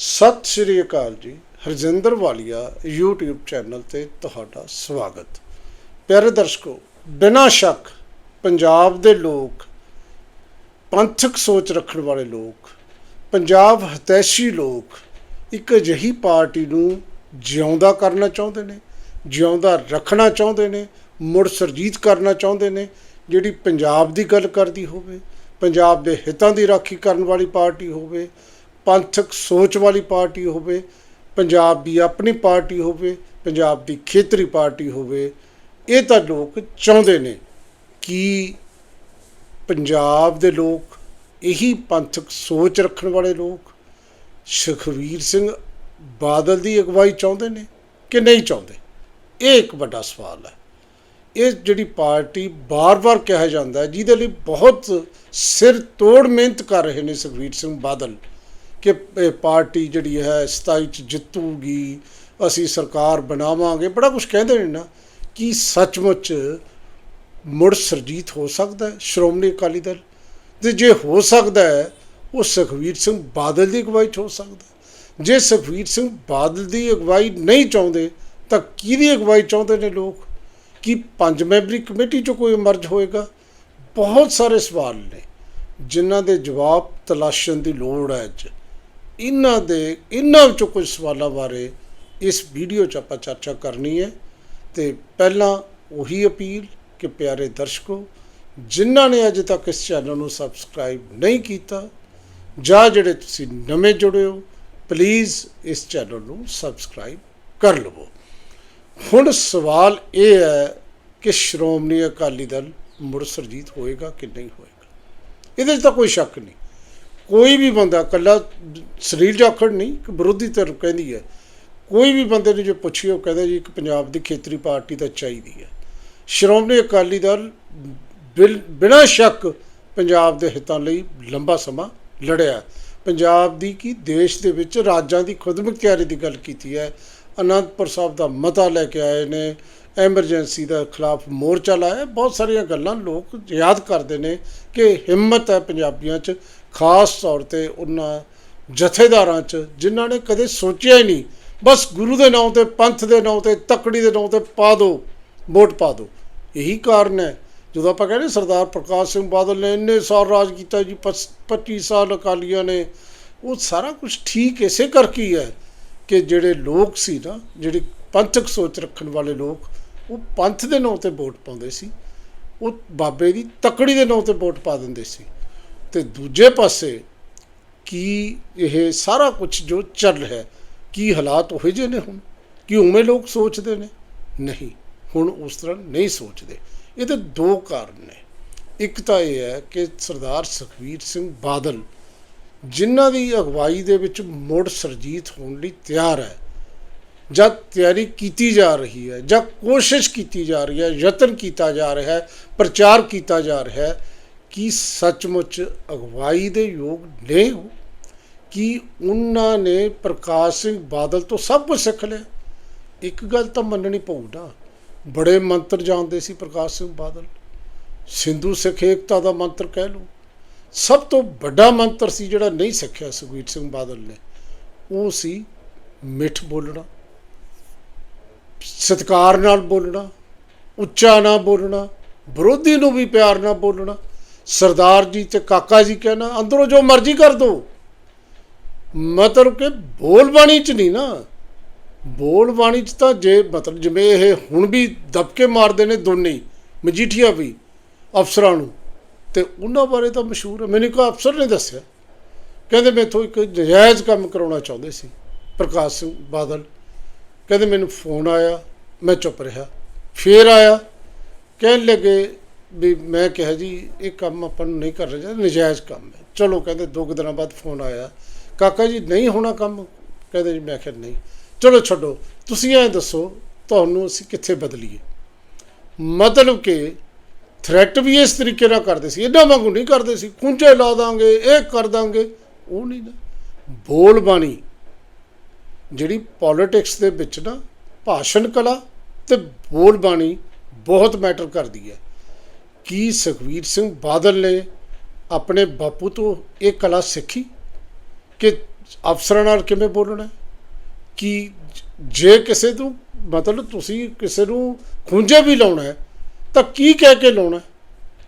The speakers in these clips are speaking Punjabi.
ਸਤਿ ਸ਼੍ਰੀ ਅਕਾਲ ਜੀ, ਹਰਜਿੰਦਰ ਵਾਲੀਆ, YouTube ਚੈਨਲ ਤੇ ਤੁਹਾਡਾ ਸਵਾਗਤ। ਪਿਆਰੇ ਦਰਸ਼ਕੋ, ਬਿਨਾਂ ਸ਼ੱਕ ਪੰਜਾਬ ਦੇ ਲੋਕ, ਪੰਥਕ ਸੋਚ ਰੱਖਣ ਵਾਲੇ ਲੋਕ, ਪੰਜਾਬ ਹਤੈਸ਼ੀ ਲੋਕ ਇੱਕ ਅਜਿਹੀ ਪਾਰਟੀ ਨੂੰ ਜਿਉਂਦਾ ਕਰਨਾ ਚਾਹੁੰਦੇ ਨੇ, ਜਿਉਂਦਾ ਰੱਖਣਾ ਚਾਹੁੰਦੇ ਨੇ, ਮੁੜ ਸਰਜੀਤ ਕਰਨਾ ਚਾਹੁੰਦੇ ਨੇ, ਜਿਹੜੀ ਪੰਜਾਬ ਦੀ ਗੱਲ ਕਰਦੀ ਹੋਵੇ, ਪੰਜਾਬ ਦੇ ਹਿੱਤਾਂ ਦੀ ਰਾਖੀ ਕਰਨ ਵਾਲੀ ਪਾਰਟੀ ਹੋਵੇ ਪੰਥਕ ਸੋਚ ਵਾਲੀ ਪਾਰਟੀ ਹੋਵੇ, ਪੰਜਾਬ ਦੀ ਆਪਣੀ ਪਾਰਟੀ ਹੋਵੇ, ਪੰਜਾਬ ਦੀ ਖੇਤਰੀ ਪਾਰਟੀ ਹੋਵੇ, ਇਹ ਤਾਂ ਲੋਕ ਚਾਹੁੰਦੇ ਨੇ ਕਿ ਪੰਜਾਬ ਦੇ ਲੋਕ ਇਹੀ ਪੰਥਕ ਸੋਚ ਰੱਖਣ ਵਾਲੇ ਲੋਕ, ਸੁਖਵੀਰ ਸਿੰਘ ਬਾਦਲ ਦੀ ਅਗਵਾਈ ਚਾਹੁੰਦੇ ਨੇ ਕਿ ਨਹੀਂ ਚਾਹੁੰਦੇ? ਇਹ ਇੱਕ ਵੱਡਾ ਸਵਾਲ ਹੈ। ਇਹ ਜਿਹੜੀ ਪਾਰਟੀ ਬਾਰ-ਬਾਰ ਕਿਹਾ ਜਾਂਦਾ ਜਿਹਦੇ ਲਈ ਬਹੁਤ ਸਿਰ ਤੋੜ ਮਿਹਨਤ ਕਰ ਰਹੇ ਨੇ ਸੁਖਵੀਰ ਸਿੰਘ ਬਾਦਲ। ਕਿ ਇਹ ਪਾਰਟੀ ਜਿਹੜੀ ਹੈ 27 ਚ ਜਿੱਤੂਗੀ, ਅਸੀਂ ਸਰਕਾਰ ਬਣਾਵਾਂਗੇ। ਬੜਾ ਕੁਝ ਕਹਿੰਦੇ ਨੇ ਨਾ ਕਿ ਸੱਚਮੁੱਚ ਮੁੜ ਸਰਜੀਤ ਹੋ ਸਕਦਾ ਸ਼੍ਰੋਮਣੀ ਅਕਾਲੀ ਦਲ। ਤੇ ਜੇ ਹੋ ਸਕਦਾ ਹੈ, ਉਹ ਸੁਖਵੀਰ ਸਿੰਘ ਬਾਦਲ ਦੀ ਅਗਵਾਈ 'ਚ ਹੋ ਸਕਦਾ ਜੇ ਸੁਖਵੀਰ ਸਿੰਘ ਬਾਦਲ ਦੀ ਅਗਵਾਈ ਨਹੀਂ ਚਾਹੁੰਦੇ, ਤਾਂ ਕਿਹਦੀ ਅਗਵਾਈ ਚਾਹੁੰਦੇ ਨੇ ਲੋਕ? ਕਿ ਪੰਜ ਮੈਂਬਰੀ ਕਮੇਟੀ 'ਚੋਂ ਕੋਈ ਮਰਜ ਹੋਏਗਾ? ਬਹੁਤ ਸਾਰੇ ਸਵਾਲ ਨੇ, ਜਿਨ੍ਹਾਂ ਦੇ ਜਵਾਬ ਤਲਾਸ਼ਣ ਦੀ ਲੋੜ ਹੈ ਅੱਜ। ਇਹਨਾਂ ਦੇ, ਇਹਨਾਂ ਵਿੱਚੋਂ ਕੁਝ ਸਵਾਲਾਂ ਬਾਰੇ ਇਸ ਵੀਡੀਓ 'ਚ ਆਪਾਂ ਚਰਚਾ ਕਰਨੀ ਹੈ। ਤੇ ਪਹਿਲਾਂ ਉਹੀ ਅਪੀਲ ਕਿ ਪਿਆਰੇ ਦਰਸ਼ਕੋ, ਜਿਨ੍ਹਾਂ ਨੇ ਅਜੇ ਤੱਕ ਇਸ ਚੈਨਲ ਨੂੰ ਸਬਸਕ੍ਰਾਈਬ ਨਹੀਂ ਕੀਤਾ, ਜਾਂ ਜਿਹੜੇ ਤੁਸੀਂ ਨਵੇਂ ਜੁੜੇ ਹੋ, ਪਲੀਜ਼ ਇਸ ਚੈਨਲ ਨੂੰ ਸਬਸਕ੍ਰਾਈਬ ਕਰ ਲਵੋ। ਹੁਣ ਸਵਾਲ ਇਹ ਹੈ ਕਿ ਸ਼੍ਰੋਮਣੀ ਅਕਾਲੀ ਦਲ ਮੁੜ ਸਰਜੀਤ ਹੋਏਗਾ ਕਿ ਨਹੀਂ ਹੋਏਗਾ? ਇਹਦੇ 'ਚ ਤਾਂ ਕੋਈ ਸ਼ੱਕ ਨਹੀਂ। ਕੋਈ ਵੀ ਬੰਦਾ ਕੱਲਾ ਸਰੀਰ ਜਾਖੜ ਨਹੀਂ ਕਿ ਵਿਰੋਧੀ ਧਿਰ ਕਹਿੰਦੀ ਹੈ। ਕੋਈ ਵੀ ਬੰਦੇ ਨੂੰ ਜੇ ਪੁੱਛੀਏ, ਉਹ ਕਹਿੰਦਾ ਜੀ ਇੱਕ ਪੰਜਾਬ ਦੀ ਖੇਤਰੀ ਪਾਰਟੀ ਤਾਂ ਚਾਹੀਦੀ ਹੈ। ਸ਼੍ਰੋਮਣੀ ਅਕਾਲੀ ਦਲ ਬਿਲ- ਬਿਨਾਂ ਸ਼ੱਕ ਪੰਜਾਬ ਦੇ ਹਿੱਤਾਂ ਲਈ ਲੰਬਾ ਸਮਾਂ ਲੜਿਆ ਪੰਜਾਬ ਦੀ ਕੀ, ਦੇਸ਼ ਦੇ ਵਿੱਚ ਰਾਜਾਂ ਦੀ ਖੁਦਮੁਖਤਿਆਰੀ ਦੀ ਗੱਲ ਕੀਤੀ ਹੈ। ਅਨੰਦਪੁਰ ਸਾਹਿਬ ਦਾ ਮਤਾ ਲੈ ਕੇ ਆਏ ਨੇ। ਐਮਰਜੈਂਸੀ ਦਾ ਖਿਲਾਫ ਮੋਰਚਾ ਲਾਇਆ। ਬਹੁਤ ਸਾਰੀਆਂ ਗੱਲਾਂ ਲੋਕ ਯਾਦ ਕਰਦੇ ਨੇ ਕਿ ਹਿੰਮਤ ਹੈ ਪੰਜਾਬੀਆਂ 'ਚ। ਖਾਸ ਤੌਰ ਤੇ ਉਹਨਾਂ ਜਥੇਦਾਰਾਂ 'ਚ, ਜਿਨ੍ਹਾਂ ਨੇ ਕਦੇ ਸੋਚਿਆ ਹੀ ਨਹੀਂ, ਬਸ ਗੁਰੂ ਦੇ ਨਾਂ ਤੇ, ਪੰਥ ਦੇ ਨਾਂ ਤੇ, ਤਕੜੀ ਦੇ ਨਾਂ ਤੇ ਪਾ ਦਿਓ ਵੋਟ ਪਾ ਦਿਓ ਇਹੀ ਕਾਰਨ ਹੈ। ਜਦੋਂ ਆਪਾਂ ਕਹਿੰਦੇ ਸਰਦਾਰ ਪ੍ਰਕਾਸ਼ ਸਿੰਘ ਬਾਦਲ ਨੇ ਇੰਨੇ ਸਾਲ ਰਾਜ ਕੀਤਾ ਜੀ, ਪਸ- 25 ਸਾਲ ਅਕਾਲੀਆਂ ਨੇ, ਉਹ ਸਾਰਾ ਕੁਝ ਠੀਕ ਇਸੇ ਕਰਕੇ ਹੀ ਹੈ ਕਿ ਜਿਹੜੇ ਲੋਕ ਸੀ ਨਾ, ਜਿਹੜੇ ਪੰਥਕ ਸੋਚ ਰੱਖਣ ਵਾਲੇ ਲੋਕ, ਉਹ ਪੰਥ ਦੇ ਨਾਂ ਤੇ ਵੋਟ ਪਾਉਂਦੇ ਸੀ, ਉਹ ਬਾਬੇ ਦੀ ਤਕੜੀ ਦੇ ਨਾਂ ਤੇ ਵੋਟ ਪਾ ਦਿੰਦੇ ਸੀ। ਤੇ ਦੂਜੇ ਪਾਸੇ ਕੀ ਇਹ ਸਾਰਾ ਕੁਝ ਜੋ ਚੱਲ ਰਿਹਾ, ਕੀ ਹਾਲਾਤ ਉਹੇ ਜਿਹੇ ਨੇ ਹੁਣ? ਕੀ ਉਵੇਂ ਲੋਕ ਸੋਚਦੇ ਨੇ? ਨਹੀਂ, ਹੁਣ ਉਸ ਤਰ੍ਹਾਂ ਨਹੀਂ ਸੋਚਦੇ। ਇਹਦੇ ਦੋ ਕਾਰਨ ਨੇ। ਇੱਕ ਤਾਂ ਇਹ ਹੈ ਕਿ ਸਰਦਾਰ ਸੁਖਵੀਰ ਸਿੰਘ ਬਾਦਲ, ਜਿਨ੍ਹਾਂ ਦੀ ਅਗਵਾਈ ਦੇ ਵਿੱਚ ਮੁੜ ਸਰਜੀਤ ਹੋਣ ਲਈ ਤਿਆਰ ਹੈ ਜਦ ਤਿਆਰੀ ਕੀਤੀ ਜਾ ਰਹੀ ਹੈ, ਜਾਂ ਕੋਸ਼ਿਸ਼ ਕੀਤੀ ਜਾ ਰਹੀ ਹੈ, ਯਤਨ ਕੀਤਾ ਜਾ ਰਿਹਾ ਹੈ, ਪ੍ਰਚਾਰ ਕੀਤਾ ਜਾ ਰਿਹਾ ਹੈ ਕੀ ਸੱਚਮੁੱਚ ਅਗਵਾਈ ਦੇ ਯੋਗ ਨੇ ਉਹ? ਕੀ ਉਹਨਾਂ ਨੇ ਪ੍ਰਕਾਸ਼ ਸਿੰਘ ਬਾਦਲ ਤੋਂ ਸਭ ਕੁਝ ਸਿੱਖ ਲਿਆ? ਇੱਕ ਗੱਲ ਤਾਂ ਮੰਨਣੀ ਪਊ ਨਾ। ਬੜੇ ਮੰਤਰ ਜਾਣਦੇ ਸੀ ਪ੍ਰਕਾਸ਼ ਸਿੰਘ ਬਾਦਲ। ਸਿੰਧੂ ਸਿੱਖ ਏਕਤਾ ਦਾ ਮੰਤਰ ਕਹਿ ਲਓ। ਸਭ ਤੋਂ ਵੱਡਾ ਮੰਤਰ ਸੀ ਜਿਹੜਾ ਨਹੀਂ ਸਿੱਖਿਆ ਸੁਖਬੀਰ ਸਿੰਘ ਬਾਦਲ ਨੇ। ਉਹ ਸੀ ਮਿੱਠ ਬੋਲਣਾ। ਸਤਿਕਾਰ ਨਾਲ ਬੋਲਣਾ। ਉੱਚਾ ਨਾ ਬੋਲਣਾ। ਵਿਰੋਧੀ ਨੂੰ ਵੀ ਪਿਆਰ ਨਾਲ ਬੋਲਣਾ। ਸਰਦਾਰ ਜੀ ਤੇ ਕਾਕਾ ਜੀ ਕਹਿਣਾ, ਅੰਦਰੋਂ ਜੋ ਮਰਜ਼ੀ ਕਰ ਦੋ। ਮਤਲਬ ਕਿ ਬੋਲ ਬਾਣੀ ਚ ਨਹੀਂ ਨਾ। ਬੋਲ ਬਾਣੀ ਚ ਤਾਂ ਜੇ ਮਤਲਬ ਜਿਵੇਂ ਇਹ ਹੁਣ ਵੀ ਦਬਕੇ ਮਾਰਦੇ ਨੇ ਦੋਨੇ, ਮਜੀਠੀਆ ਵੀ, ਅਫਸਰਾਂ ਨੂੰ, ਤੇ ਉਹਨਾਂ ਬਾਰੇ ਤਾਂ ਮਸ਼ਹੂਰ ਹੈ। ਮੈਨੂੰ ਇੱਕ ਅਫਸਰ ਨੇ ਦੱਸਿਆ, ਕਹਿੰਦੇ ਮੈਥੋਂ ਇੱਕ ਨਜਾਇਜ਼ ਕੰਮ ਕਰਾਉਣਾ ਚਾਹੁੰਦੇ ਸੀ, ਪ੍ਰਕਾਸ਼ ਸਿੰਘ ਬਾਦਲ। ਕਹਿੰਦੇ ਮੈਨੂੰ ਫੋਨ ਆਇਆ, ਮੈਂ ਚੁੱਪ ਰਿਹਾ। ਫੇਰ ਆਇਆ, ਕਹਿਣ ਲੱਗੇ ਵੀ ਮੈਂ ਕਿਹਾ ਜੀ, ਇਹ ਕੰਮ ਆਪਾਂ ਨੂੰ ਨਹੀਂ ਕਰਨਾ ਚਾਹੀਦਾ, ਨਜਾਇਜ਼ ਕੰਮ ਹੈ। ਚਲੋ ਕਹਿੰਦੇ ਦੋ ਕੁ ਦਿਨਾਂ ਬਾਅਦ ਫੋਨ ਆਇਆ। ਕਾਕਾ ਜੀ, ਨਹੀਂ ਹੋਣਾ ਕੰਮ? ਕਹਿੰਦੇ ਜੀ, ਮੈਂ ਕਿਹਾ ਨਹੀਂ। ਚਲੋ ਛੱਡੋ, ਤੁਸੀਂ ਐਂ ਦੱਸੋ, ਤੁਹਾਨੂੰ ਅਸੀਂ ਕਿੱਥੇ ਬਦਲੀਏ? ਮਤਲਬ ਕਿ ਥ੍ਰੈਟ ਵੀ ਇਸ ਤਰੀਕੇ ਨਾਲ ਕਰਦੇ ਸੀ, ਇਹਨਾਂ ਵਾਂਗੂ ਨਹੀਂ ਕਰਦੇ ਸੀ, ਖੁੰਝੇ ਲਾ ਦਾਂਗੇ, ਇਹ ਕਰ ਦਾਂਗੇ, ਉਹ ਨਹੀਂ ਨਾ। ਬੋਲ ਬਾਣੀ, ਜਿਹੜੀ ਪੋਲਿਟਿਕਸ ਦੇ ਵਿੱਚ ਨਾ, ਭਾਸ਼ਣ ਕਲਾ ਤੇ ਬੋਲ ਬਾਣੀ ਬਹੁਤ ਮੈਟਰ ਕਰਦੀ ਹੈ। ਕੀ ਸੁਖਬੀਰ ਸਿੰਘ ਬਾਦਲ ਨੇ ਆਪਣੇ ਬਾਪੂ ਤੋਂ ਇਹ ਕਲਾ ਸਿੱਖੀ ਕਿ ਅਫਸਰਾਂ ਨਾਲ ਕਿਵੇਂ ਬੋਲਣਾ ਹੈ? ਕਿ ਜੇ ਕਿਸੇ ਨੂੰ, ਮਤਲਬ ਤੁਸੀਂ ਕਿਸੇ ਨੂੰ ਖੁੰਝੇ ਵੀ ਲਾਉਣਾ ਹੈ, ਤਾਂ ਕੀ ਕਹਿ ਕੇ ਲਾਉਣਾ ਹੈ?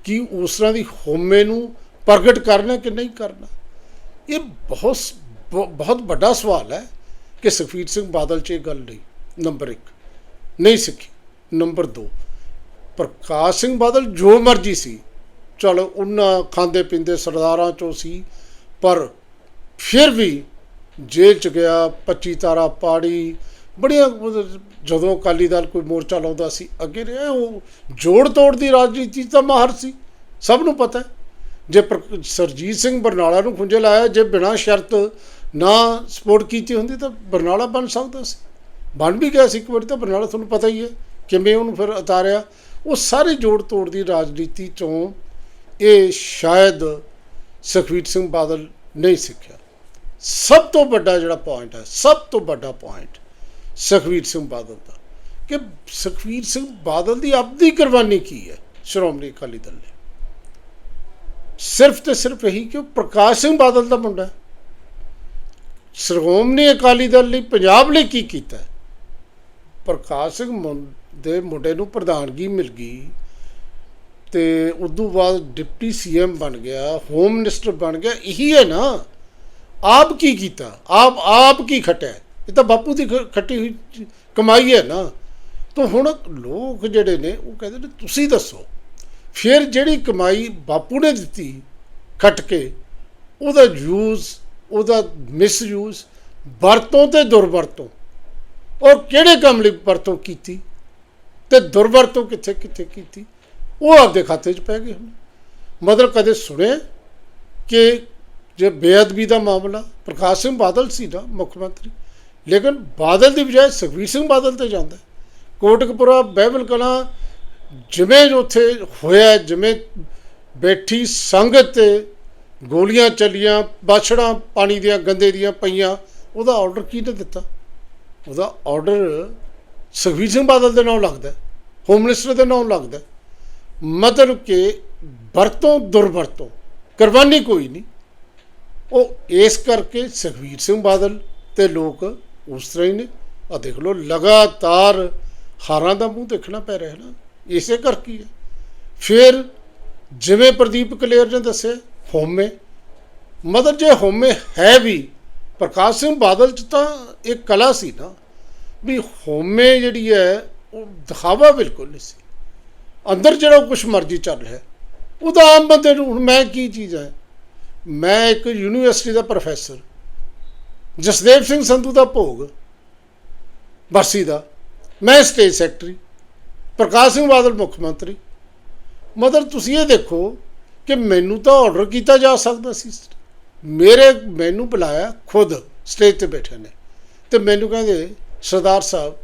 ਕਿ ਉਸ ਤਰ੍ਹਾਂ ਦੀ ਹੋਮੇ ਨੂੰ ਪ੍ਰਗਟ ਕਰਨਾ ਕਿ ਨਹੀਂ ਕਰਨਾ ਇਹ ਬਹੁਤ ਬ- ਬਹੁਤ ਵੱਡਾ ਸਵਾਲ ਹੈ ਕਿ ਸੁਖਬੀਰ ਸਿੰਘ ਬਾਦਲ 'ਚ ਇਹ ਗੱਲ ਨਹੀਂ ਨੰਬਰ 1 ਨਹੀਂ ਸਿੱਖੀ ਨੰਬਰ 2 ਪ੍ਰਕਾਸ਼ ਸਿੰਘ ਬਾਦਲ ਜੋ ਮਰਜ਼ੀ ਸੀ, ਚਲੋ ਉਹਨਾਂ ਖਾਂਦੇ ਪੀਂਦੇ ਸਰਦਾਰਾਂ ਚੋਂ ਸੀ, ਪਰ ਫਿਰ ਵੀ ਜੇਲ੍ਹ ਚ ਗਿਆ 25 ਤਾਰਾ ਪਾੜੀ, ਬੜੀਆਂ ਮਤਲਬ ਜਦੋਂ ਅਕਾਲੀ ਦਲ ਕੋਈ ਮੋਰਚਾ ਲਾਉਂਦਾ ਸੀ, ਅੱਗੇ ਰਿਹਾ ਉਹ ਜੋੜ ਤੋੜ ਦੀ ਰਾਜਨੀਤੀ 'ਚ ਤਾਂ ਮਾਹਰ ਸੀ, ਸਭ ਨੂੰ ਪਤਾ ਜੇ ਪ੍ਰ- ਸਰਜੀਤ ਸਿੰਘ ਬਰਨਾਲਾ ਨੂੰ ਖੁੰਝੇ ਲਾਇਆ, ਜੇ ਬਿਨਾਂ ਸ਼ਰਤ ਨਾ ਸਪੋਰਟ ਕੀਤੀ ਹੁੰਦੀ ਤਾਂ ਬਰਨਾਲਾ ਬਣ ਸਕਦਾ ਸੀ। ਬਣ ਵੀ ਗਿਆ ਸੀ ਇੱਕ ਵਾਰੀ ਤਾਂ, ਬਰਨਾਲਾ ਤੁਹਾਨੂੰ ਪਤਾ ਹੀ ਹੈ, ਕਿਵੇਂ ਉਹਨੂੰ ਫਿਰ ਉਤਾਰਿਆ। ਉਹ ਸਾਰੇ ਜੋੜ ਤੋੜ ਦੀ ਰਾਜਨੀਤੀ ਚੋਂ ਇਹ ਸ਼ਾਇਦ ਸੁਖਬੀਰ ਸਿੰਘ ਬਾਦਲ ਨਹੀਂ ਸਿੱਖਿਆ। ਸਭ ਤੋਂ ਵੱਡਾ ਜਿਹੜਾ ਪੁਆਇੰਟ ਹੈ, ਸਭ ਤੋਂ ਵੱਡਾ ਪੁਆਇੰਟ ਸੁਖਬੀਰ ਸਿੰਘ ਬਾਦਲ ਦਾ ਕਿ ਸੁਖਬੀਰ ਸਿੰਘ ਬਾਦਲ ਦੀ ਆਪਦੀ ਕੁਰਬਾਨੀ ਕੀ ਹੈ ਸ਼੍ਰੋਮਣੀ ਅਕਾਲੀ ਦਲ ਨੇ? ਸਿਰਫ ਤੇ ਸਿਰਫ ਇਹੀ ਕਿ ਉਹ ਪ੍ਰਕਾਸ਼ ਸਿੰਘ ਬਾਦਲ ਦਾ ਮੁੰਡਾ ਸ਼੍ਰੋਮਣੀ ਅਕਾਲੀ ਦਲ ਲਈ ਪੰਜਾਬ ਲਈ ਕੀ ਕੀਤਾ ਪ੍ਰਕਾਸ਼ ਸਿੰਘ ਮੁੰ- ਦੇ ਮੁੰਡੇ ਨੂੰ ਪ੍ਰਧਾਨਗੀ ਮਿਲ ਗਈ ਤੇ ਤੋਂ ਬਾਅਦ ਡਿਪਟੀ ਸੀਐਮ ਬਣ ਗਿਆ, ਹੋਮ ਮਿਨਿਸਟਰ ਬਣ ਗਿਆ, ਇਹੀ ਹੈ ਨਾ। ਆਪ ਕੀ ਕੀਤਾ? ਆਪ ਆਪ ਕੀ ਖਟਿਆ? ਇਹ ਤਾਂ ਬਾਪੂ ਦੀ ਖ- ਖੱਟੀ ਹੋਈ ਕਮਾਈ ਹੈ ਨਾ। ਤਾਂ ਹੁਣ ਲੋਕ ਜਿਹੜੇ ਨੇ, ਉਹ ਕਹਿੰਦੇ ਨੇ, ਤੁਸੀਂ ਦੱਸੋ। ਫਿਰ ਜਿਹੜੀ ਕਮਾਈ ਬਾਪੂ ਨੇ ਦਿੱਤੀ ਖੱਟ ਕੇ, ਉਹਦਾ ਯੂਜ਼, ਉਹਦਾ ਮਿਸਯੂਜ਼, ਵਰਤੋਂ ਤੇ ਦੁਰਵਰਤੋਂ। ਔਰ ਕਿਹੜੇ ਕੰਮ ਲਈ ਵਰਤੋਂ ਕੀਤੀ? ਤੇ ਦੁਰਵਰਤੋਂ ਕਿੱਥੇ ਕਿੱਥੇ ਕੀਤੀ? ਉਹ ਆਪਦੇ ਖਾਤੇ 'ਚ ਪੈ ਗਏ ਹੁਣ। ਮਤਲਬ ਕਦੇ ਸੁਣੇ ਕਿ ਜੇ ਬੇਅਦਬੀ ਦਾ ਮਾਮਲਾ, ਪ੍ਰਕਾਸ਼ ਸਿੰਘ ਬਾਦਲ ਸੀ ਨਾ ਮੁੱਖ ਮੰਤਰੀ, ਲੇਕਿਨ ਬਾਦਲ ਦੀ ਬਜਾਏ ਸੁਖਬੀਰ ਸਿੰਘ ਬਾਦਲ ਤੇ ਜਾਂਦਾ। ਕੋਟਕਪੁਰਾ, ਬਹਿਬਲ ਕਲਾਂ ਜਿਵੇਂ ਉੱਥੇ ਹੋਇਆ, ਜਿਵੇਂ ਬੈਠੀ ਸੰਗਤ ਤੇ ਗੋਲੀਆਂ ਚੱਲੀਆਂ, ਬਾਛੜਾਂ ਪਾਣੀ ਦੀਆਂ, ਗੰਦੇ ਦੀਆਂ ਪਈਆਂ, ਉਹਦਾ ਆਰਡਰ ਕਿਹਨੇ ਦਿੱਤਾ? ਉਹਦਾ ਆਰਡਰ ਸੁਖਬੀਰ ਸਿੰਘ ਬਾਦਲ ਦੇ ਨਾਲ ਲੱਗਦਾ ਹੈ, ਹੋਮ ਮਿਨਿਸਟਰ ਦੇ ਨਾਮ ਲੱਗਦਾ। ਮਤਲਬ ਕਿ ਵਰਤੋਂ ਦੁਰਵਰਤੋਂ ਕੁਰਬਾਨੀ ਕੋਈ ਨਹੀਂ। ਉਹ ਇਸ ਕਰਕੇ ਸੁਖਬੀਰ ਸਿੰਘ ਬਾਦਲ ਤੇ ਲੋਕ ਉਸ ਤਰ੍ਹਾਂ ਹੀ ਨੇ। ਆ ਦੇਖ ਲਓ ਲਗਾਤਾਰ ਹਾਰਾਂ ਦਾ ਮੂੰਹ ਦੇਖਣਾ ਪੈ ਰਿਹਾ ਨਾ। ਇਸੇ ਕਰਕੇ ਹੈ ਫਿਰ ਜਿਵੇਂ ਪ੍ਰਦੀਪ ਕਲੇਰ ਨੇ ਦੱਸਿਆ ਹੋਮੇ। ਮਤਲਬ ਜੇ ਹੋਮੇ ਹੈ ਵੀ ਪ੍ਰਕਾਸ਼ ਸਿੰਘ ਬਾਦਲ ਚ ਤਾਂ ਇੱਕ ਕਲਾ ਸੀ ਨਾ। ਵੀ ਹੋਮੇ ਜਿਹੜੀ ਹੈ ਉਹ ਦਿਖਾਵਾ ਬਿਲਕੁਲ ਨਹੀਂ ਸੀ। ਅੰਦਰ ਜਿਹੜਾ ਕੁਝ ਮਰਜ਼ੀ ਚੱਲ ਰਿਹਾ ਹੈ, ਉਹਦਾ ਆਮ ਬੰਦੇ ਨੂੰ ਹੁਣ ਮੈਂ ਕੀ ਚੀਜ਼ ਹੈ? ਮੈਂ ਇੱਕ ਯੂਨੀਵਰਸਿਟੀ ਦਾ ਪ੍ਰੋਫੈਸਰ ਜਸਦੇਵ ਸਿੰਘ ਸੰਧੂ ਦਾ ਭੋਗ ਬਰਸੀ ਦਾ। ਮੈਂ ਸਟੇਜ ਸੈਕਟਰੀ ਪ੍ਰਕਾਸ਼ ਸਿੰਘ ਬਾਦਲ ਮੁੱਖ ਮੰਤਰੀ। ਮਤਲਬ ਤੁਸੀਂ ਇਹ ਦੇਖੋ ਕਿ ਮੈਨੂੰ ਤਾਂ ਆਰਡਰ ਕੀਤਾ ਜਾ ਸਕਦਾ ਸੀ। ਮੇਰੇ ਮੈਨੂੰ ਬੁਲਾਇਆ ਖੁਦ ਸਟੇਜ ਤੇ ਬੈਠੇ ਨੇ। ਤੇ ਮੈਨੂੰ ਕਹਿੰਦੇ ਸਰਦਾਰ ਸਾਹਿਬ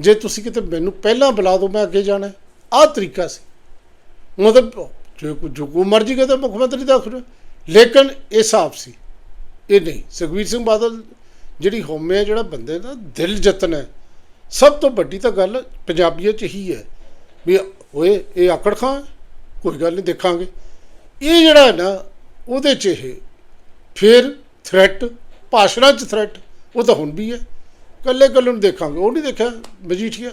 ਜੇ ਤੁਸੀਂ ਕਿਤੇ ਮੈਨੂੰ ਪਹਿਲਾਂ ਬੁਲਾ ਦਿਓ, ਮੈਂ ਅੱਗੇ ਜਾਣਾ ਆਹ ਤਰੀਕਾ ਸੀ। ਮਤਲਬ, ਜੋ ਕੋ ਜੋ ਕੋ ਮਰਜ਼ੀ ਕਹਿੰਦਾ ਮੁੱਖ ਮੰਤਰੀ ਦਾ ਖੁਦ ਲੇਕਿਨ ਇਹ ਹਿਸਾਬ ਸੀ। ਇਹ ਨਹੀਂ। ਸੁਖਬੀਰ ਸਿੰਘ ਬਾਦਲ ਜਿਹੜੀ ਹੋਮੇ ਜਿਹੜਾ ਬੰਦੇ ਦਾ ਦਿਲ ਜਤਨ ਹੈ, ਸਭ ਤੋਂ ਵੱਡੀ ਤਾਂ ਗੱਲ ਪੰਜਾਬੀਅਤ ਚ ਹੀ ਹੈ ਵੀ ਓਏ, ਇਹ ਆਕੜ ਖਾਂ, ਕੋਈ ਗੱਲ ਨਹੀਂ, ਦੇਖਾਂਗੇ। ਇਹ ਜਿਹੜਾ ਨਾ, ਉਹਦੇ ਚ ਇਹ ਫਿਰ ਥ੍ਰੈਟ ਭਾਸ਼ਣਾਂ ਚ ਥ੍ਰੈਟ ਉਹ ਤਾਂ ਹੁਣ ਵੀ ਹੈ। ਕੱਲੇ ਕੱਲੇ ਨੂੰ ਦੇਖਾਂਗੇ। ਉਹ ਨਹੀਂ ਦੇਖਿਆ, ਮਜੀਠੀਆ।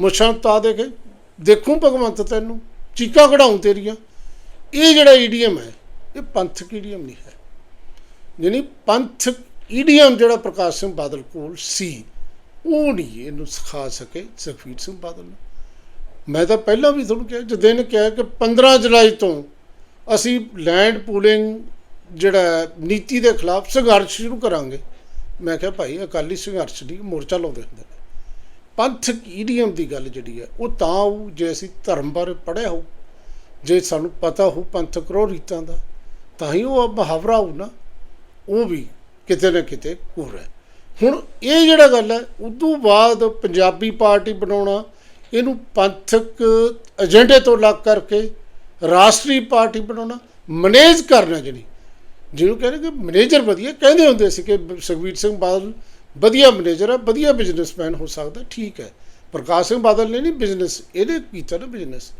ਮੁੱਛਾਂ ਤਾ ਦੇ ਕੇ ਦੇਖੂੰ ਭਗਵੰਤ ਤੈਨੂੰ, ਚੀਕਾਂ ਕਢਾਉਂ ਤੇਰੀਆਂ। ਇਹ ਜਿਹੜਾ ਈਡੀਐਮ ਹੈ, ਇਹ ਪੰਥਕ ਈਡੀਐਮ ਨਹੀਂ ਹੈ। ਯਾਨੀ ਪੰਥਕ ਈਡੀਐਮ ਜਿਹੜਾ ਪ੍ਰਕਾਸ਼ ਸਿੰਘ ਬਾਦਲ ਕੋਲ ਸੀ, ਉਹ ਨਹੀਂ ਇਹਨੂੰ ਸਿਖਾ ਸਕੇ ਸੁਖਬੀਰ ਸਿੰਘ ਬਾਦਲ ਨੂੰ। ਮੈਂ ਤਾਂ ਪਹਿਲਾਂ ਵੀ ਤੁਹਾਨੂੰ ਕਿਹਾ, ਜਦੋਂ ਇਹਨੇ ਕਿਹਾ ਕਿ 15 ਜੁਲਾਈ ਤੋਂ ਅਸੀਂ ਲੈਂਡ ਪੂਲਿੰਗ ਜਿਹੜਾ ਨੀਤੀ ਦੇ ਖਿਲਾਫ ਸੰਘਰਸ਼ ਸ਼ੁਰੂ ਕਰਾਂਗੇ। ਮੈਂ ਕਿਹਾ ਭਾਈ, ਅਕਾਲੀ ਸੰਘਰਸ਼ ਦੀ ਮੋਰਚਾ ਲਾਉਂਦੇ ਹੁੰਦੇ ਨੇ। ਪੰਥਕ ਈਡੀਐਮ ਦੀ ਗੱਲ ਜਿਹੜੀ ਹੈ, ਉਹ ਤਾਂ ਉਹ ਜੇ ਅਸੀਂ ਧਰਮ ਬਾਰੇ ਪੜ੍ਹਿਆ ਹੋ ਜੇ ਸਾਨੂੰ ਪਤਾ ਹੋ ਪੰਥਕ ਰੋ ਰੀਤਾਂ ਦਾ, ਤਾਂ ਹੀ ਉਹ ਮੁਹਾਵਰਾ ਹੋ ਨਾ। ਉਹ ਵੀ ਕਿਤੇ ਨਾ ਕਿਤੇ ਘੂਰ ਹੈ ਹੁਣ ਇਹ ਜਿਹੜਾ ਗੱਲ ਹੈ, ਉਦੋਂ ਬਾਅਦ ਪੰਜਾਬੀ ਪਾਰਟੀ ਬਣਾਉਣਾ, ਇਹਨੂੰ ਪੰਥਕ ਏਜੰਡੇ ਤੋਂ ਲੱਗ ਕਰਕੇ ਰਾਸ਼ਟਰੀ ਪਾਰਟੀ ਬਣਾਉਣਾ, ਮੈਨੇਜ ਕਰਨਾ ਜਿਹੜੀ ਜਿਹਨੂੰ ਕਹਿੰਦੇ ਕਿ ਮੈਨੇਜਰ ਵਧੀਆ, ਕਹਿੰਦੇ ਹੁੰਦੇ ਸੀ ਕਿ ਸੁਖਬੀਰ ਸਿੰਘ ਬਾਦਲ ਵਧੀਆ ਮੈਨੇਜਰ ਹੈ ਵਧੀਆ ਬਿਜ਼ਨਸਮੈਨ ਹੋ ਸਕਦਾ, ਠੀਕ ਹੈ। ਪ੍ਰਕਾਸ਼ ਸਿੰਘ ਬਾਦਲ ਨੇ ਨਹੀਂ ਬਿਜ਼ਨਸ, ਇਹਨੇ ਕੀਤਾ ਨਾ ਬਿਜ਼ਨਸ।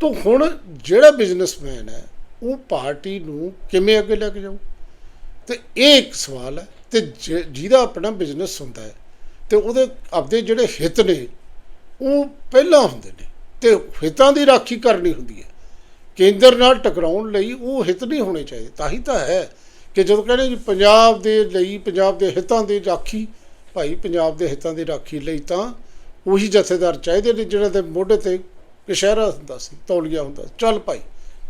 ਤੋਂ ਹੁਣ ਜਿਹੜਾ ਬਿਜ਼ਨਸਮੈਨ ਹੈ, ਉਹ ਪਾਰਟੀ ਨੂੰ ਕਿਵੇਂ ਅੱਗੇ ਲੈ ਕੇ ਜਾਊ? ਤੇ ਇਹ ਇੱਕ ਸਵਾਲ ਹੈ, ਤੇ ਜਿਹਦਾ ਆਪਣਾ ਬਿਜ਼ਨਸ ਹੁੰਦਾ ਹੈ, ਤੇ ਉਹਦੇ ਆਪਦੇ ਜਿਹੜੇ ਹਿੱਤ ਨੇ, ਉਹ ਪਹਿਲਾਂ ਹੁੰਦੇ ਨੇ, ਤੇ ਹਿੱਤਾਂ ਦੀ ਰਾਖੀ ਕਰਨੀ ਹੁੰਦੀ ਹੈ। ਕੇਂਦਰ ਨਾਲ ਟਕਰਾਉਣ ਲਈ ਉਹ ਹਿੱਤ ਨਹੀਂ ਹੋਣੇ ਚਾਹੀਦੇ। ਤਾਂ ਹੀ ਤਾਂ ਹੈ ਕਿ ਜਦੋਂ ਕਹਿੰਦੇ ਜੀ ਪੰਜਾਬ ਦੇ ਲਈ ਪੰਜਾਬ ਦੇ ਹਿੱਤਾਂ ਦੀ ਰਾਖੀ ਭਾਈ ਪੰਜਾਬ ਦੇ ਹਿੱਤਾਂ ਦੀ ਰਾਖੀ ਲਈ ਤਾਂ ਉਹੀ ਜਥੇਦਾਰ ਚਾਹੀਦੇ ਨੇ ਜਿਹੜਾ ਦੇ ਮੋਢੇ ਤੇ ਕਸ਼ਹਿਰਾ ਹੁੰਦਾ ਸੀ ਤੌਲੀਆ ਹੁੰਦਾ ਸੀ। ਚੱਲ ਭਾਈ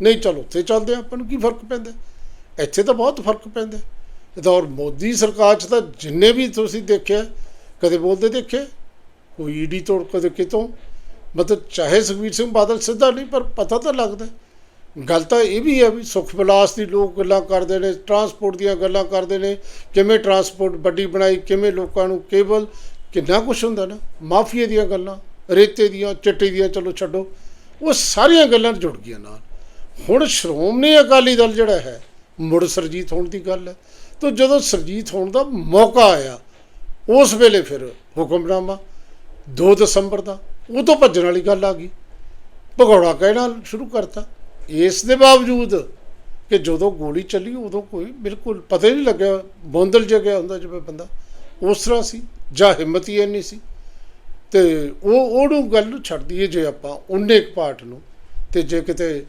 ਨਹੀਂ ਚੱਲ ਉੱਥੇ ਚੱਲਦੇ ਹਾਂ, ਆਪਾਂ ਨੂੰ ਕੀ ਫ਼ਰਕ ਪੈਂਦਾ? ਇੱਥੇ ਤਾਂ ਬਹੁਤ ਫ਼ਰਕ ਪੈਂਦਾ। ਇਹ ਔਰ ਮੋਦੀ ਸਰਕਾਰ 'ਚ ਤਾਂ ਜਿੰਨੇ ਵੀ ਤੁਸੀਂ ਦੇਖਿਆ ਕਦੇ ਬੋਲਦੇ ਦੇਖੇ ਕੋਈ ਈਡੀ ਤੋੜ ਕਦੇ ਕਿਤੋਂ? ਮਤਲਬ ਚਾਹੇ ਸੁਖਬੀਰ ਸਿੰਘ ਬਾਦਲ ਸਿੱਧਾ ਨਹੀਂ ਪਰ ਪਤਾ ਤਾਂ ਲੱਗਦਾ। ਗੱਲ ਤਾਂ ਇਹ ਵੀ ਹੈ ਵੀ ਸੁਖ ਵਿਲਾਸ ਦੀ ਲੋਕ ਗੱਲਾਂ ਕਰਦੇ ਨੇ ਟਰਾਂਸਪੋਰਟ ਦੀਆਂ ਗੱਲਾਂ ਕਰਦੇ ਨੇ, ਕਿਵੇਂ ਟਰਾਂਸਪੋਰਟ ਵੱਡੀ ਬਣਾਈ, ਕਿਵੇਂ ਲੋਕਾਂ ਨੂੰ ਕੇਵਲ ਕਿੰਨਾ ਕੁਝ ਹੁੰਦਾ ਨਾ, ਮਾਫੀਏ ਦੀਆਂ ਗੱਲਾਂ, ਰੇਤੇ ਦੀਆਂ, ਚਿੱਟੇ ਦੀਆਂ, ਚਲੋ ਛੱਡੋ, ਉਹ ਸਾਰੀਆਂ ਗੱਲਾਂ ਜੁੜ ਗਈਆਂ ਨਾਲ। ਹੁਣ ਸ਼੍ਰੋਮਣੀ ਅਕਾਲੀ ਦਲ ਜਿਹੜਾ ਹੈ, ਮੁੜ ਸਰਜੀਤ ਹੋਣ ਦੀ ਗੱਲ ਹੈ। ਤਾਂ ਜਦੋਂ ਸਰਜੀਤ ਹੋਣ ਦਾ ਮੌਕਾ ਆਇਆ, ਉਸ ਵੇਲੇ ਫਿਰ ਹੁਕਮਨਾਮਾ 2 ਦਸੰਬਰ ਦਾ, ਉਹ ਤੋਂ ਭੱਜਣ ਵਾਲੀ ਗੱਲ ਆ ਗਈ। ਭਗੌੜਾ ਕਹਿਣਾ ਸ਼ੁਰੂ ਕਰਤਾ। ਇਸ ਦੇ ਬਾਵਜੂਦ ਕਿ ਜਦੋਂ ਗੋਲੀ ਚੱਲੀ, ਉਦੋਂ ਕੋਈ ਬਿਲਕੁਲ ਪਤਾ ਹੀ ਨਹੀਂ ਲੱਗਿਆ, ਬੋਂਦਲ ਜਿਹਾ ਹੁੰਦਾ ਜਿਵੇਂ ਬੰਦਾ। ਉਸ ਤਰ੍ਹਾਂ ਸੀ, ਜਾਂ ਹਿੰਮਤ ਹੀ ਇੰਨੀ ਸੀ। ਤੇ ਉਹ, ਉਹਨੂੰ ਗੱਲ ਨੂੰ ਛੱਡ ਦਈਏ ਜੇ ਆਪਾਂ ਉਹਨੇ ਇੱਕ ਪਾਰਟ ਨੂੰ, ਤੇ ਜੇ ਕਿਤੇ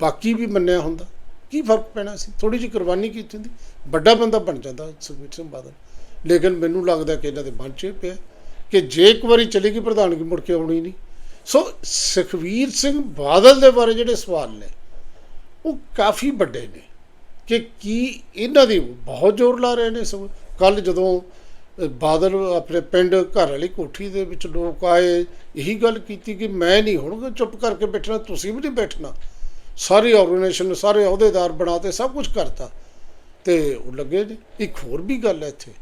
ਬਾਕੀ ਵੀ ਮੰਨਿਆ ਹੁੰਦਾ, ਕੀ ਫ਼ਰਕ ਪੈਣਾ ਸੀ? ਥੋੜੀ ਜਿਹੀ ਕੁਰਬਾਨੀ ਕੀਤੀ ਹੁੰਦੀ, ਵੱਡਾ ਬੰਦਾ ਬਣ ਜਾਂਦਾ ਸੁਖਬੀਰ ਸਿੰਘ ਬਾਦਲ। ਲੇਕਿਨ ਮੈਨੂੰ ਲੱਗਦਾ ਕਿ ਇਹਨਾਂ ਦੇ ਮਨ 'ਚ ਪਿਆ ਕਿ ਜੇ ਇੱਕ ਵਾਰੀ ਚਲੀ ਗਈ ਪ੍ਰਧਾਨਗੀ, ਮੁੜ ਕੇ ਆਉਣੀ ਨਹੀਂ। ਸੋ ਸੁਖਬੀਰ ਸਿੰਘ ਬਾਦਲ ਦੇ ਬਾਰੇ ਜਿਹੜੇ ਸਵਾਲ ਨੇ ਉਹ ਕਾਫੀ ਵੱਡੇ ਨੇ ਕਿ ਕੀ ਇਹਨਾਂ ਦੀ ਬਹੁਤ ਜ਼ੋਰ ਲਾ ਰਹੇ ਨੇ ਸਭ ਕੱਲ ਜਦੋਂ ਬਾਦਲ ਆਪਣੇ ਪਿੰਡ ਘਰ ਵਾਲੀ ਕੋਠੀ ਦੇ ਵਿੱਚ ਲੋਕ ਆਏ, ਇਹੀ ਗੱਲ ਕੀਤੀ ਕਿ ਮੈਂ ਨਹੀਂ ਹੁਣ ਚੁੱਪ ਕਰਕੇ ਬੈਠਣਾ, ਤੁਸੀਂ ਵੀ ਨਹੀਂ ਬੈਠਣਾ। ਸਾਰੀ ਆਰਗੇਨਾਈਜੇਸ਼ਨ ਸਾਰੇ ਅਹੁਦੇਦਾਰ ਬਣਾਤੇ ਸਭ ਕੁਝ ਕਰਤਾ। ਤੇ ਉਹ ਲੱਗੇ ਨੇ। ਇੱਕ ਹੋਰ ਵੀ ਗੱਲ ਹੈ ਇੱਥੇ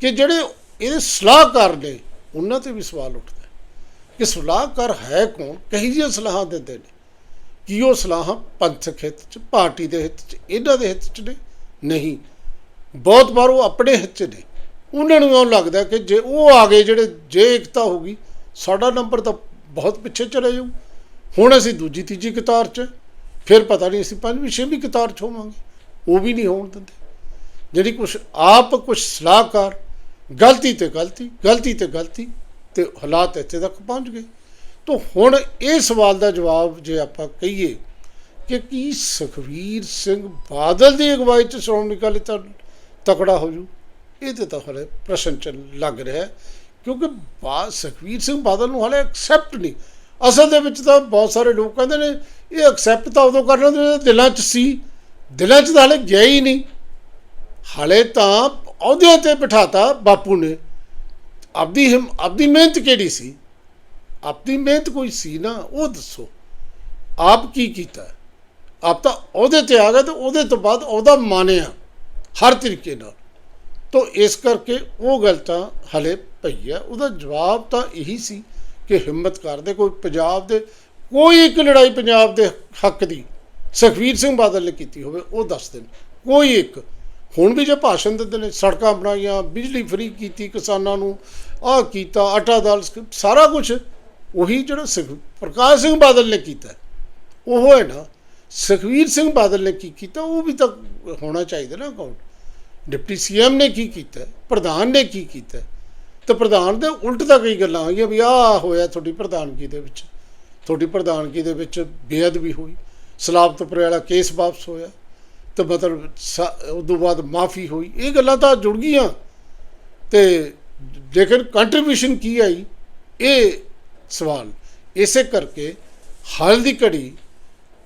ਕਿ ਜਿਹੜੇ ਇਹਦੇ ਸਲਾਹਕਾਰ ਨੇ, ਉਹਨਾਂ ਤੇ ਵੀ ਸਵਾਲ ਉੱਠਦਾ ਕਿ ਸਲਾਹਕਾਰ ਹੈ ਕੌਣ? ਕਹੀ ਜਿਹੀਆਂ ਸਲਾਹਾਂ ਦਿੰਦੇ ਨੇ। ਕੀ ਉਹ ਸਲਾਹਾਂ ਪੰਥਕ ਹਿੱਤ ਚ, ਪਾਰਟੀ ਦੇ ਹਿੱਤ ਚ, ਇਹਨਾਂ ਦੇ ਹਿੱਤ ਚ ਨੇ? ਨਹੀਂ। ਬਹੁਤ ਵਾਰ ਉਹ ਆਪਣੇ ਹਿੱਤ ਚ ਨੇ। ਉਹਨਾਂ ਨੂੰ ਉਹ ਲੱਗਦਾ ਕਿ ਜੇ ਉਹ ਆ ਗਏ, ਜਿਹੜੇ ਜੇ ਇਕਤਾ ਹੋਗੀ ਸਾਡਾ ਨੰਬਰ ਤਾਂ ਬਹੁਤ ਪਿੱਛੇ ਚਲੇ ਜਾਊ। ਹੁਣ ਅਸੀਂ ਦੂਜੀ, ਤੀਜੀ ਕਤਾਰ ਚ, ਫਿਰ ਪਤਾ ਨਹੀਂ ਅਸੀਂ ਪੰਜਵੀਂ, ਛੇਵੀਂ ਕਤਾਰ ਚ ਹੋਵਾਂਗੇ। ਉਹ ਵੀ ਨਹੀਂ ਹੋਣ ਦਿੰਦੇ। ਜਿਹੜੀ ਕੁਛ ਆਪ ਕੁਛ ਸਲਾਹਕਾਰ, ਗਲਤੀ ਤੇ ਗਲਤੀ ਗਲਤੀ ਤੇ ਗਲਤੀ, ਤੇ ਹਾਲਾਤ ਇੱਥੇ ਤੱਕ ਪਹੁੰਚ ਗਏ। ਤਾਂ ਹੁਣ ਇਹ ਸਵਾਲ ਦਾ ਜਵਾਬ ਜੇ ਆਪਾਂ ਕਹੀਏ ਕਿ ਕੀ ਸੁਖਵੀਰ ਸਿੰਘ ਬਾਦਲ ਦੀ ਅਗਵਾਈ ਚ ਸ਼੍ਰੋਮਣੀ ਅਕਾਲੀ ਦਲ ਤਕੜਾ ਹੋ ਜੂ? ਇਹ ਤੇ ਤਾਂ ਹਲੇ ਪ੍ਰਸ਼ਨ ਚ ਲੱਗ ਰਿਹਾ ਕਿਉਂਕਿ ਬਾ ਸੁਖਵੀਰ ਸਿੰਘ ਬਾਦਲ ਨੂੰ ਹਲੇ ਐਕਸੈਪਟ ਨਹੀਂ। ਅਸਲ ਦੇ ਵਿੱਚ ਤਾਂ ਬਹੁਤ ਸਾਰੇ ਲੋਕ ਕਹਿੰਦੇ ਨੇ, ਇਹ ਐਕਸੈਪਟ ਤਾਂ ਉਦੋਂ ਕਰਨਾ ਜਦੋਂ ਦਿਲਾਂ 'ਚ ਸੀ। ਦਿਲਾਂ 'ਚ ਤਾਂ ਹਲੇ ਗਿਆ ਹੀ ਨਹੀਂ। ਹਲੇ ਤਾਂ ਅਹੁਦਿਆਂ ਤੇ ਬਿਠਾਤਾ ਬਾਪੂ ਨੇ। ਆਪਦੀ ਹਿੰਮ, ਆਪਦੀ ਮਿਹਨਤ ਕਿਹੜੀ ਸੀ? ਆਪਦੀ ਮਿਹਨਤ ਕੋਈ ਸੀ ਨਾ, ਉਹ ਦੱਸੋ। ਆਪ ਕੀ ਕੀਤਾ? ਆਪ ਤਾਂ ਉਹਦੇ ਤੇ ਆ ਗਏ ਤੇ ਉਹਦੇ ਤੋਂ ਬਾਅਦ ਉਹਦਾ ਮਾਨਿਆ ਹਰ ਤਰੀਕੇ ਨਾਲ। ਤੋ ਇਸ ਕਰਕੇ ਉਹ ਗੱਲ ਤਾਂ ਹਲੇ ਪਈ ਆ ਉਹਦਾ ਜਵਾਬ ਤਾਂ ਇਹੀ ਸੀ ਕਿ ਹਿੰਮਤ ਕਰਦੇ ਕੋਈ ਪੰਜਾਬ ਦੇ, ਕੋਈ ਇੱਕ ਲੜਾਈ ਪੰਜਾਬ ਦੇ ਹੱਕ ਦੀ ਸੁਖਵੀਰ ਸਿੰਘ ਬਾਦਲ ਨੇ ਕੀਤੀ ਹੋਵੇ, ਉਹ ਦੱਸ ਦੇਣ। ਕੋਈ ਇੱਕ। ਹੁਣ ਵੀ ਜੇ ਭਾਸ਼ਣ ਦਿੰਦੇ ਨੇ, ਸੜਕਾਂ ਬਣਾਈਆਂ, ਬਿਜਲੀ ਫਰੀ ਕੀਤੀ ਕਿਸਾਨਾਂ ਨੂੰ, ਆਹ ਕੀਤਾ, ਆਟਾ ਦਾਲ, ਸਾਰਾ ਕੁਝ ਉਹੀ ਜਿਹੜਾ ਸੁਖ- ਪ੍ਰਕਾਸ਼ ਸਿੰਘ ਬਾਦਲ ਨੇ ਕੀਤਾ ਉਹ ਹੈ ਨਾ, ਸੁਖਵੀਰ ਸਿੰਘ ਬਾਦਲ ਨੇ ਕੀ ਕੀਤਾ, ਉਹ ਵੀ ਤਾਂ ਹੋਣਾ ਚਾਹੀਦਾ ਨਾ ਅਕਾਊਂਟ ਡਿਪਟੀ ਸੀਐਮ ਨੇ ਕੀ ਕੀਤਾ ਪ੍ਰਧਾਨ ਨੇ ਕੀ ਕੀਤਾ ਤੇ ਪ੍ਰਧਾਨ ਦੇ ਉਲਟ ਤਾਂ ਕਈ ਗੱਲਾਂ ਆਈਆਂ ਵੀ ਆਹ ਹੋਇਆ ਤੁਹਾਡੀ ਪ੍ਰਧਾਨਗੀ ਦੇ ਵਿੱਚ। ਤੁਹਾਡੀ ਪ੍ਰਧਾਨਗੀ ਦੇ ਵਿੱਚ ਬੇਅਦਬੀ ਹੋਈ ਸਲਾਬ ਸਲਾਬਤਪੁਰੇ ਵਾਲਾ ਕੇਸ ਵਾਪਸ ਹੋਇਆ, ਤੇ ਮਤਲਬ ਉਸ ਤੋਂ ਬਾਅਦ ਮਾਫੀ ਹੋਈ, ਇਹ ਗੱਲਾਂ ਤਾਂ ਜੁੜ ਗਈਆਂ। ਤੇ ਲੇਕਿਨ ਕੰਟਰੀਬਿਊਸ਼ਨ ਕੀ ਆਈ, ਇਹ ਸਵਾਲ। ਇਸੇ ਕਰਕੇ ਹਾਲ ਦੀ ਘੜੀ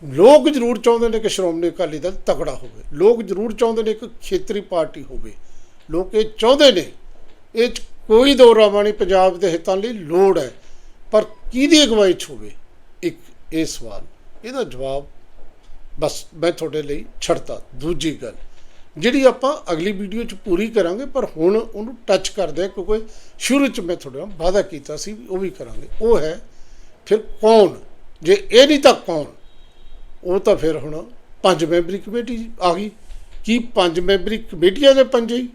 ਲੋਕ ਜ਼ਰੂਰ ਚਾਹੁੰਦੇ ਨੇ ਕਿ ਸ਼੍ਰੋਮਣੀ ਅਕਾਲੀ ਦਲ ਤਕੜਾ ਹੋਵੇ। ਲੋਕ ਜ਼ਰੂਰ ਚਾਹੁੰਦੇ ਨੇ ਕਿ ਖੇਤਰੀ ਪਾਰਟੀ ਹੋਵੇ। ਲੋਕ ਇਹ ਚਾਹੁੰਦੇ ਨੇ, ਇਹ 'ਚ ਕੋਈ ਦੋ ਰਾਵਾਂ ਨਹੀਂ, ਪੰਜਾਬ ਦੇ ਹਿੱਤਾਂ ਲਈ ਲੋੜ ਹੈ। ਪਰ ਕਿਹਦੀ ਅਗਵਾਈ 'ਚ ਹੋਵੇ? ਇੱਕ ਇਹ ਸਵਾਲ। ਇਹਦਾ ਜਵਾਬ ਬਸ ਮੈਂ ਤੁਹਾਡੇ ਲਈ ਛੱਡਤਾ। ਦੂਜੀ ਗੱਲ ਜਿਹੜੀ ਆਪਾਂ ਅਗਲੀ ਵੀਡੀਓ 'ਚ ਪੂਰੀ ਕਰਾਂਗੇ, ਪਰ ਹੁਣ ਉਹਨੂੰ ਟੱਚ ਕਰਦੇ ਹਾਂ, ਕਿਉਂਕਿ ਸ਼ੁਰੂ 'ਚ ਮੈਂ ਤੁਹਾਡੇ ਨਾਲ ਵਾਅਦਾ ਕੀਤਾ ਸੀ ਵੀ ਉਹ ਵੀ ਕਰਾਂਗੇ। ਉਹ ਹੈ, ਫਿਰ ਕੌਣ? ਜੇ ਇਹ ਨਹੀਂ ਤਾਂ ਕੌਣ? ਉਹ ਤਾਂ ਫਿਰ ਹੁਣ ਪੰਜ ਮੈਂਬਰੀ ਕਮੇਟੀ ਆ ਗਈ। ਕੀ ਪੰਜ ਮੈਂਬਰੀ ਕਮੇਟੀਆਂ ਦੇ ਪੰਜੇ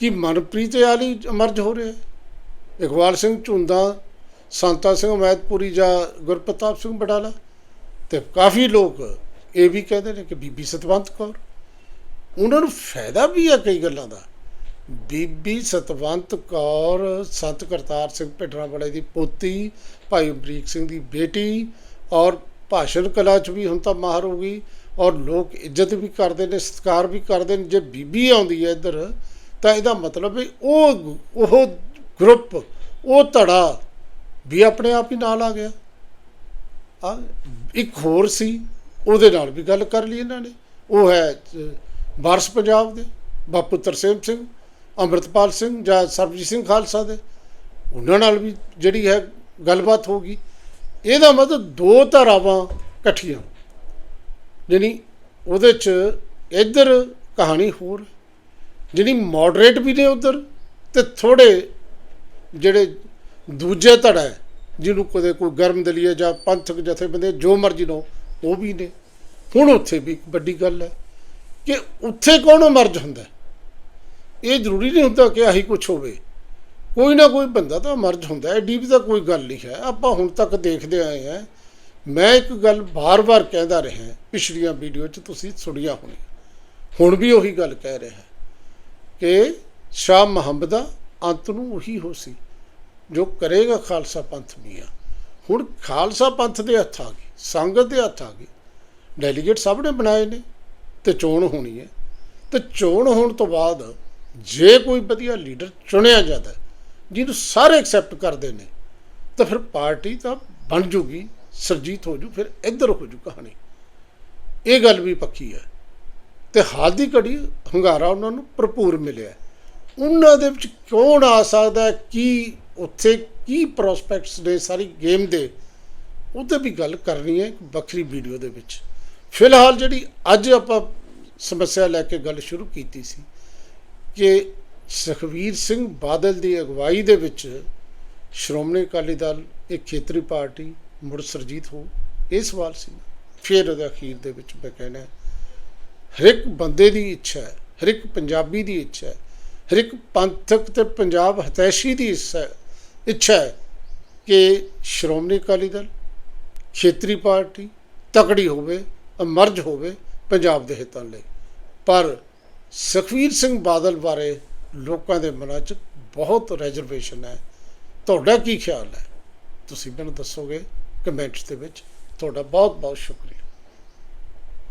ਕੀ ਮਨਪ੍ਰੀਤ ਆਲੀ ਮਰਜ਼ ਹੋ ਰਿਹਾ ਇਕਬਾਲ ਸਿੰਘ ਝੁੰਦਾ, ਸੰਤਾ ਸਿੰਘ ਮੈਦਪੁਰੀ ਜਾਂ ਗੁਰਪ੍ਰਤਾਪ ਸਿੰਘ ਬਡਾਲਾ? ਤੇ ਕਾਫੀ ਲੋਕ ਇਹ ਵੀ ਕਹਿੰਦੇ ਨੇ ਕਿ ਬੀਬੀ ਸਤਵੰਤ ਕੌਰ। ਉਹਨਾਂ ਨੂੰ ਫਾਇਦਾ ਵੀ ਹੈ ਕਈ ਗੱਲਾਂ ਦਾ। ਬੀਬੀ ਸਤਵੰਤ ਕੌਰ, ਸੰਤ ਕਰਤਾਰ ਸਿੰਘ ਭਿੱਟਰਾਂਵਾਲੇ ਦੀ ਪੋਤੀ, ਭਾਈ ਅਮਰੀਕ ਸਿੰਘ ਦੀ ਬੇਟੀ ਔਰ ਭਾਸ਼ਣ ਕਲਾ ਚ ਵੀ ਹੁਣ ਤਾਂ ਮਾਹਰ ਹੋ ਗਈ ਔਰ ਲੋਕ ਇੱਜ਼ਤ ਵੀ ਕਰਦੇ ਨੇ, ਸਤਿਕਾਰ ਵੀ ਕਰਦੇ ਨੇ। ਜੇ ਬੀਬੀ ਆਉਂਦੀ ਹੈ ਇੱਧਰ, ਤਾਂ ਇਹਦਾ ਮਤਲਬ ਹੈ ਉਹ ਉਹ ਗਰੁੱਪ, ਉਹ ਧੜਾ ਵੀ ਆਪਣੇ ਆਪ ਹੀ ਨਾਲ ਆ ਗਿਆ। ਆ ਇੱਕ ਹੋਰ ਸੀ, ਉਹਦੇ ਨਾਲ ਵੀ ਗੱਲ ਕਰ ਲਈ ਇਹਨਾਂ ਨੇ। ਉਹ ਹੈ ਵਾਰਸ ਪੰਜਾਬ ਦੇ ਬਾਪੂ ਤਰਸੇਮ ਸਿੰਘ, ਅੰਮ੍ਰਿਤਪਾਲ ਸਿੰਘ ਜਾਂ ਸਰਬਜੀਤ ਸਿੰਘ ਖਾਲਸਾ ਦੇ, ਉਹਨਾਂ ਨਾਲ ਵੀ ਜਿਹੜੀ ਹੈ ਗੱਲਬਾਤ ਹੋ ਗਈ। ਇਹਦਾ ਮਤਲਬ ਦੋ ਧਾਰਾਵਾਂ ਇਕੱਠੀਆਂ। ਜਾਣੀ ਉਹਦੇ ਚ ਇੱਧਰ ਕਹਾਣੀ ਹੋਰ ਜਿਹੜੀ ਮੋਡਰੇਟ ਵੀ ਨੇ ਉਧਰ ਤੇ ਥੋੜੇ ਜਿਹੜੇ ਦੂਜੇ ਧੜਾ ਹੈ, ਜਿਹਨੂੰ ਕਦੇ ਕੋਈ ਗਰਮ ਦਲੀਏ ਜਾਂ ਪੰਥਕ ਜਥੇਬੰਦੀ ਜੋ ਮਰਜ਼ੀ ਲਓ, ਉਹ ਵੀ ਨੇ। ਹੁਣ ਉੱਥੇ ਵੀ ਇੱਕ ਵੱਡੀ ਗੱਲ ਹੈ। ਕਿ ਉੱਥੇ ਕੌਣ ਮਰਜ ਹੁੰਦਾ? ਇਹ ਜ਼ਰੂਰੀ ਨਹੀਂ ਹੁੰਦਾ ਕਿ ਆਹੀ ਕੁਝ ਹੋਵੇ। ਕੋਈ ਨਾ ਕੋਈ ਬੰਦਾ ਤਾਂ ਮਰਜ ਹੁੰਦਾ। ਹੈ ਡੀਪ ਤਾਂ ਕੋਈ ਗੱਲ ਨਹੀਂ ਹੈ। ਆਪਾਂ ਹੁਣ ਤੱਕ ਦੇਖਦੇ ਆਏ ਹਾਂ। ਮੈਂ ਇੱਕ ਗੱਲ ਬਾਰ-ਬਾਰ ਕਹਿੰਦਾ ਰਿਹਾ ਪਿਛਲੀਆਂ ਵੀਡੀਓ 'ਚ ਤੁਸੀਂ ਸੁਣੀਆਂ ਹੋਣੀਆਂ। ਹੁਣ ਵੀ ਉਹੀ ਗੱਲ ਕਹਿ ਰਿਹਾ ਕਿ ਸ਼ਾਹ ਮੁਹੰਮਦ ਦਾ ਅੰਤ ਨੂੰ ਉਹੀ ਹੋ ਸੀ, ਜੋ ਕਰੇਗਾ ਖਾਲਸਾ ਪੰਥ ਮੀਆਂ ਹੁਣ ਖਾਲਸਾ ਪੰਥ ਦੇ ਹੱਥ ਆ ਗਈ ਸੰਗਤ ਦੇ ਹੱਥ ਆ ਗਈ ਡੈਲੀਗੇਟ ਸਭ ਨੇ ਬਣਾਏ ਨੇ। ਤੇ ਚੋਣ ਹੋਣੀ ਹੈ। ਤੇ ਚੋਣ ਹੋਣ ਤੋਂ ਬਾਅਦ ਜੇ ਕੋਈ ਵਧੀਆ ਲੀਡਰ ਚੁਣਿਆ ਜਾਂਦਾ ਜਿਹਨੂੰ ਸਾਰੇ ਐਕਸੈਪਟ ਕਰਦੇ ਨੇ, ਤਾਂ ਫਿਰ ਪਾਰਟੀ ਤਾਂ ਬਣ ਜੂਗੀ, ਸਰਜੀਤ ਹੋ ਜੂ, ਫਿਰ ਇੱਧਰ ਹੋ ਜੂ ਕਹਾਣੀ। ਇਹ ਗੱਲ ਵੀ ਪੱਕੀ ਹੈ। ਤੇ ਹਾਲ ਦੀ ਘੜੀ ਹੰਗਾਰਾ ਉਹਨਾਂ ਨੂੰ ਭਰਪੂਰ ਮਿਲਿਆ ਉਹਨਾਂ ਦੇ ਵਿੱਚ ਕੌਣ ਆ ਸਕਦਾ ਕੀ ਉੱਥੇ ਕੀ ਪ੍ਰੋਸਪੈਕਟਸ ਨੇ ਸਾਰੀ ਗੇਮ ਦੇ, ਉਹਦੇ ਵੀ ਗੱਲ ਕਰਨੀ ਹੈ ਇੱਕ ਵੱਖਰੀ ਵੀਡੀਓ ਦੇ ਵਿੱਚ। ਫਿਲਹਾਲ ਜਿਹੜੀ ਅੱਜ ਆਪਾਂ ਸਮੱਸਿਆ ਲੈ ਕੇ ਗੱਲ ਸ਼ੁਰੂ ਕੀਤੀ ਸੀ ਕਿ ਸੁਖਵੀਰ ਸਿੰਘ ਬਾਦਲ ਦੀ ਅਗਵਾਈ ਦੇ ਵਿੱਚ ਸ਼੍ਰੋਮਣੀ ਅਕਾਲੀ ਦਲ, ਇੱਕ ਖੇਤਰੀ ਪਾਰਟੀ, ਮੁੜ ਸਰਜੀਤ ਹੋ, ਇਹ ਸਵਾਲ ਸੀ। ਫਿਰ ਉਹਦੇ ਅਖੀਰ ਦੇ ਵਿੱਚ ਮੈਂ ਕਹਿਣਾ ਹਰ ਇੱਕ ਬੰਦੇ ਦੀ ਇੱਛਾ ਹੈ ਹਰ ਇੱਕ ਪੰਜਾਬੀ ਦੀ ਇੱਛਾ ਹੈ ਹਰ ਇੱਕ ਪੰਥਕ ਤੇ ਪੰਜਾਬ ਹਤੈਸ਼ੀ ਦੀ ਇੱਛਾ ਹੈ- ਇੱਛਾ ਹੈ ਕਿ ਸ਼੍ਰੋਮਣੀ ਅਕਾਲੀ ਦਲ ਖੇਤਰੀ ਪਾਰਟੀ ਤਕੜੀ ਹੋਵੇ, ਅਮਰਜ ਹੋਵੇ ਪੰਜਾਬ ਦੇ ਹਿੱਤਾਂ ਲਈ। ਪਰ ਸੁਖਵੀਰ ਸਿੰਘ ਬਾਦਲ ਬਾਰੇ ਲੋਕਾਂ ਦੇ ਮਨਾਂ 'ਚ ਬਹੁਤ ਰਿਜ਼ਰਵੇਸ਼ਨ ਹੈ। ਤੁਹਾਡਾ ਕੀ ਖਿਆਲ ਹੈ? ਤੁਸੀਂ ਮੈਨੂੰ ਦੱਸੋਗੇ ਕਮੈਂਟਸ ਦੇ ਵਿੱਚ। ਤੁਹਾਡਾ ਬਹੁਤ ਬਹੁਤ ਸ਼ੁਕਰੀਆ।